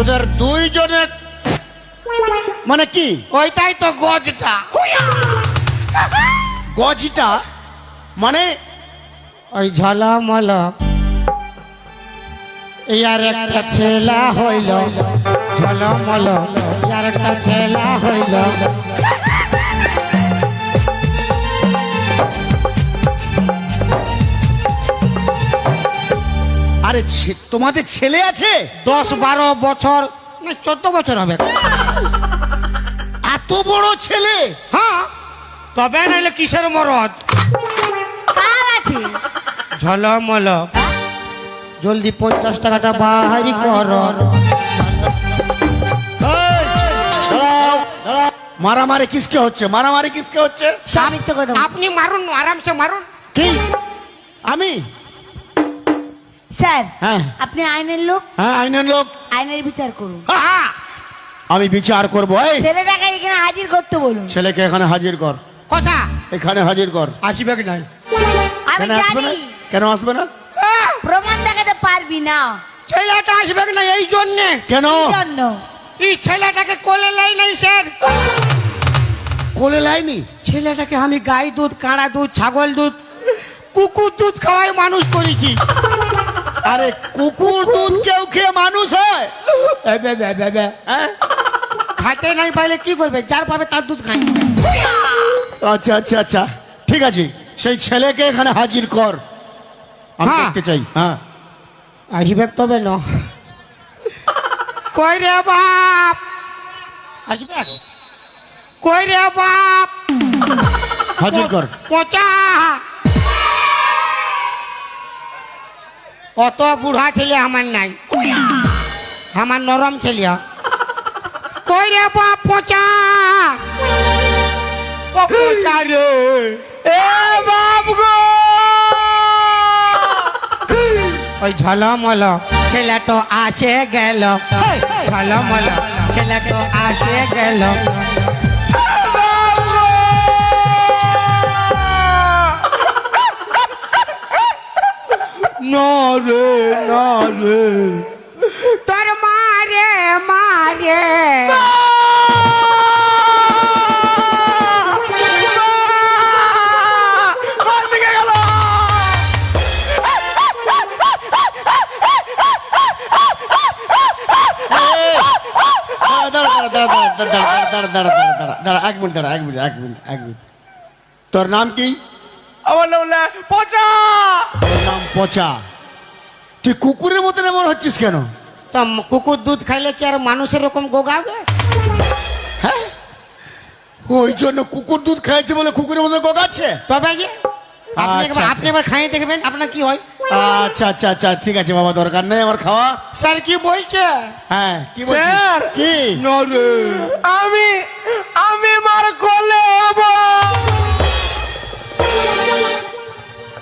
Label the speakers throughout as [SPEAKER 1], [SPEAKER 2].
[SPEAKER 1] তোদের দুইজনে মানে কি?
[SPEAKER 2] ওইটাই তো গজটা।
[SPEAKER 1] গজটা মানে
[SPEAKER 2] ওই ঝলমল। ইয়ার একটা ছেলা হইল। ঝলমল। ইয়ার একটা ছেলা হইল।
[SPEAKER 1] আরে ছে- তোমাদের ছেলে আছে?
[SPEAKER 2] দশ বারো বছর না চোদ্দ বছর হবে।
[SPEAKER 1] এত বড় ছেলে?
[SPEAKER 2] হ্যাঁ তবে নাইলে কিসের মরদ? ঝলমল। জলদি পঞ্চাশ টাকাটা বাহারি কর।
[SPEAKER 1] মারামারি কিসকে হচ্ছে? মারামারি কিসকে হচ্ছে?
[SPEAKER 2] আপনি মারুন আরামসে মারুন।
[SPEAKER 1] কি? আমি?
[SPEAKER 3] স্যার
[SPEAKER 1] হ্যাঁ।
[SPEAKER 3] আপনি আইনের লোক?
[SPEAKER 1] হ্যাঁ আইনের লোক।
[SPEAKER 3] আইনের বিচার করুন।
[SPEAKER 1] আমি বিচার করব এই।
[SPEAKER 3] ছেলেটাকে এখানে হাজির করতে বলুন।
[SPEAKER 1] ছেলেকে এখানে হাজির কর।
[SPEAKER 2] কথা?
[SPEAKER 1] এখানে হাজির কর।
[SPEAKER 2] আসবে কি নাই?
[SPEAKER 3] আমি
[SPEAKER 1] কেন আসবে না?
[SPEAKER 3] জানি
[SPEAKER 1] কেন আসবে না?
[SPEAKER 3] প্রমাণ দেখাতে পারবি না।
[SPEAKER 2] ছেলেটা আসবে কি না এই জন্যে।
[SPEAKER 1] কেন?
[SPEAKER 3] জন্য।
[SPEAKER 2] এই ছেলেটাকে কোলে লাই নাই স্যার।
[SPEAKER 1] কোলে লাইনি?
[SPEAKER 2] ছেলেটাকে আমি গাই দুধ কাঁড়া দুধ ছাগল দুধ কুকুর দুধ খাওয়াই মানুষ করেছি।
[SPEAKER 1] আরে কুকুর দুধ কেউ খেয়ে মানুষ হয়। হ্যাঁ?
[SPEAKER 2] খাতে নাই পাইলে কি করবে? যার পাবে তার দুধ খাই
[SPEAKER 1] আচ্ছা আচ্ছা আচ্ছা। ঠিক আছে সেই ছেলেকে এখানে হাজির কর। আমি
[SPEAKER 2] হ্যাঁ।
[SPEAKER 1] দেখতে চাই হ্যাঁ।
[SPEAKER 2] আসবে তবে ন। কই রে বাপ? আসবে? কই রে বাপ?
[SPEAKER 1] হাজির কর।
[SPEAKER 2] পচা। অত বুড়া ছেলে আমার নাই। আমার নরম ছেলে। কই রে বাপ পচা পচা রে। এ বাপ গো! ওই ঝলমল ছেলে তো আসে গেল। ঝলমল ছেলে তো আসে গেল।
[SPEAKER 1] দাঁড়া, দাঁড়া, দাঁড়া, দাঁড়া, দাঁড়া, দাঁড়া, দাঁড়া, দাঁড়া, এক মিনিট দাঁড়া এক মিনিট এক মিনিট এক মিনিট তোর নাম কি
[SPEAKER 4] আমার নাম পচা
[SPEAKER 1] তোর নাম পচা তুই কুকুরের মতন এমন হচ্ছিস কেন
[SPEAKER 2] তো কুকুর দুধ খাইলে কি আর মানুষের রকম গোগাবে
[SPEAKER 1] হ্যাঁ ওই জন্য কুকুর দুধ খাইছে বলে কুকুরের মতন গোগাচ্ছে
[SPEAKER 2] তবে আপনি
[SPEAKER 1] আচ্ছা,
[SPEAKER 2] একবার- আপনি এবার খাইয়ে দেখবেন আপনার কি হয়
[SPEAKER 1] আচ্ছা আচ্ছা আচ্ছা ঠিক আছে বাবা দরকার নেই আমার খাওয়া।
[SPEAKER 2] স্যার কি বলছে?
[SPEAKER 1] হ্যাঁ কি
[SPEAKER 4] স্যার।
[SPEAKER 1] কি?
[SPEAKER 4] আমি আমি মার কোলে হব।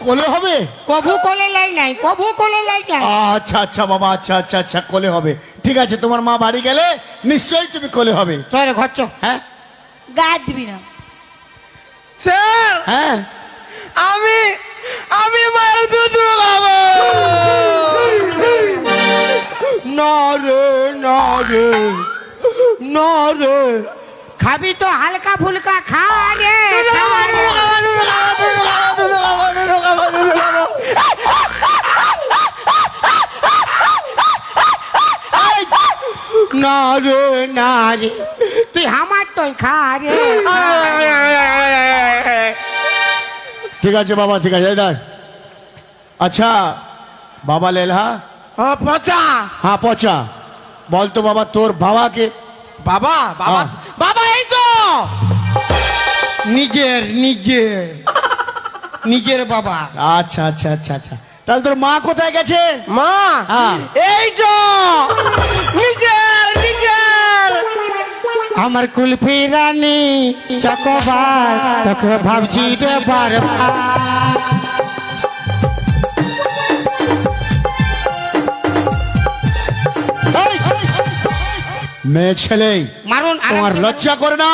[SPEAKER 1] কোলে হবে?
[SPEAKER 2] কভু কোলে লাই নাই কভু কোলে লাই নাই।
[SPEAKER 1] আচ্ছা আচ্ছা বাবা আচ্ছা আচ্ছা আচ্ছা কোলে হবে। ঠিক আছে তোমার মা বাড়ি গেলে নিশ্চয়ই তুমি কোলে হবে।
[SPEAKER 2] চলে ঘর চো।
[SPEAKER 1] হ্যাঁ?
[SPEAKER 3] গা দিবি না।
[SPEAKER 4] স্যার!
[SPEAKER 1] হ্যাঁ?
[SPEAKER 2] রে না রে খাবি তো হালকা ফুলকা খা রে। না রে। না রে তুই আমার তুই খা রে
[SPEAKER 1] ঠিক আছে বাবা ঠিক আছে আচ্ছা বাবা লেলহা?
[SPEAKER 2] হ্যাঁ পচা।
[SPEAKER 1] হ্যাঁ পচা। বলতো বাবা তোর বাবাকে।
[SPEAKER 4] বাবা বাবা
[SPEAKER 1] হ্যাঁ।
[SPEAKER 4] বাবা এই তো।
[SPEAKER 2] নিজের নিজের। নিজের বাবা।
[SPEAKER 1] আচ্ছা আচ্ছা আচ্ছা আচ্ছা। তাহলে তোর মা কোথায় গেছে?
[SPEAKER 4] মা
[SPEAKER 1] হ্যাঁ।
[SPEAKER 4] এই তো। নিজের নিজের।
[SPEAKER 2] আমার কুলফি রানী চকবার। তোকে ভাবছি রে বারবার
[SPEAKER 1] মেয়ে ছেলে
[SPEAKER 2] মারুন
[SPEAKER 1] তোমার লজ্জা করে না?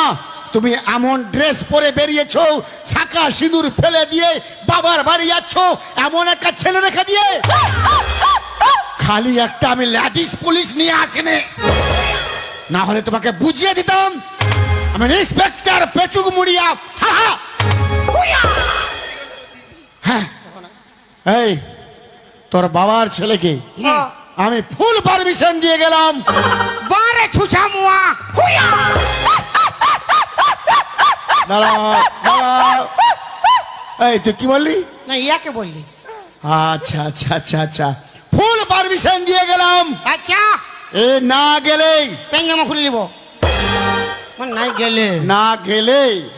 [SPEAKER 1] তুমি এমন ড্রেস পরে বেরিয়েছো ছাকা সিঁদুর ফেলে দিয়ে বাবার বাড়ি যাচ্ছ এমন একটা ছেলে রেখে দিয়ে? খালি একটা আমি ল্যাডিস পুলিশ নিয়ে আসিনি। না হলে তোমাকে বুঝিয়ে দিতাম আমি ইন্সপেক্টর পেচুক মুড়িয়া হা হা। হ্যাঁ। এই তোর বাবার ছেলেকে আমি ফুল পারমিশন দিয়ে গেলাম।
[SPEAKER 2] বারে ছুছা মুয়া
[SPEAKER 1] দাঁড়াও দাঁড়াও এই তুই কি বললি
[SPEAKER 2] না ইয়াকে বললি
[SPEAKER 1] আচ্ছা আচ্ছা আচ্ছা আচ্ছা ফুল পারমিশন দিয়ে গেলাম
[SPEAKER 2] আচ্ছা
[SPEAKER 1] এ না গেলেই
[SPEAKER 2] পেঙ্গামা খুলে মানে নাই গেলে
[SPEAKER 1] না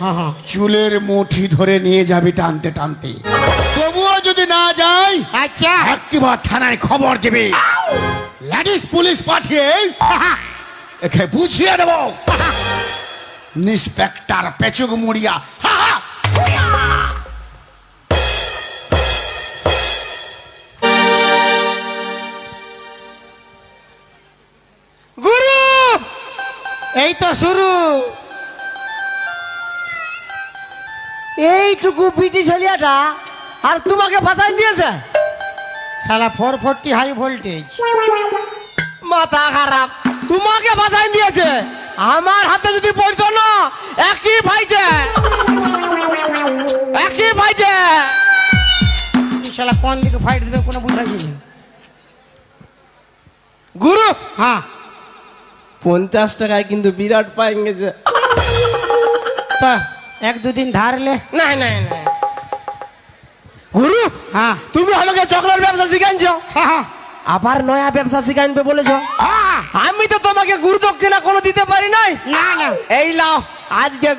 [SPEAKER 2] হ্যাঁ
[SPEAKER 1] চুলের মুঠি ধরে নিয়ে যাবি টানতে টানতে। তবুও যদি না যাই
[SPEAKER 2] আচ্ছা।
[SPEAKER 1] একটিবার থানায় খবর দেবে। লেডিস পুলিশ পাঠিয়ে একে বুঝিয়ে দেব। ইন্সপেক্টর পেচুক মুড়িয়া।
[SPEAKER 4] গুরু
[SPEAKER 2] এই তো শুরু।
[SPEAKER 4] এইটুকু পিটি ছেলিয়াটা আর তোমাকে বাঁচাই দিয়েছে।
[SPEAKER 2] সারা ফোর ফোরটি হাই ভোল্টেজ
[SPEAKER 4] মাথা খারাপ। তোমাকে বাঁচাই দিয়েছে। আমার হাতে যদি পড়তো না একই ফাইটে একই ফাইটে
[SPEAKER 2] শালা কোন দিকে ফাইট দেবে কোনো বুঝাইনি
[SPEAKER 4] গুরু!
[SPEAKER 2] হ্যাঁ।
[SPEAKER 4] পঞ্চাশ টাকায় কিন্তু বিরাট পাই গেছে।
[SPEAKER 2] তো এক দুদিন ধারলে?
[SPEAKER 4] না না না গুরু!
[SPEAKER 2] হ্যাঁ।
[SPEAKER 4] তুমি আমাকে চকলেট ব্যবসা শিখাইছো
[SPEAKER 2] হ্যাঁ হ্যাঁ।
[SPEAKER 4] আবার নয়া ব্যবসা শিখে আনবে
[SPEAKER 2] বলেছ
[SPEAKER 4] আমি তো তোমাকে গুরুদক্ষিণা কোনো দিতে পারি নাই।
[SPEAKER 2] না না।
[SPEAKER 4] এই লাও আজকে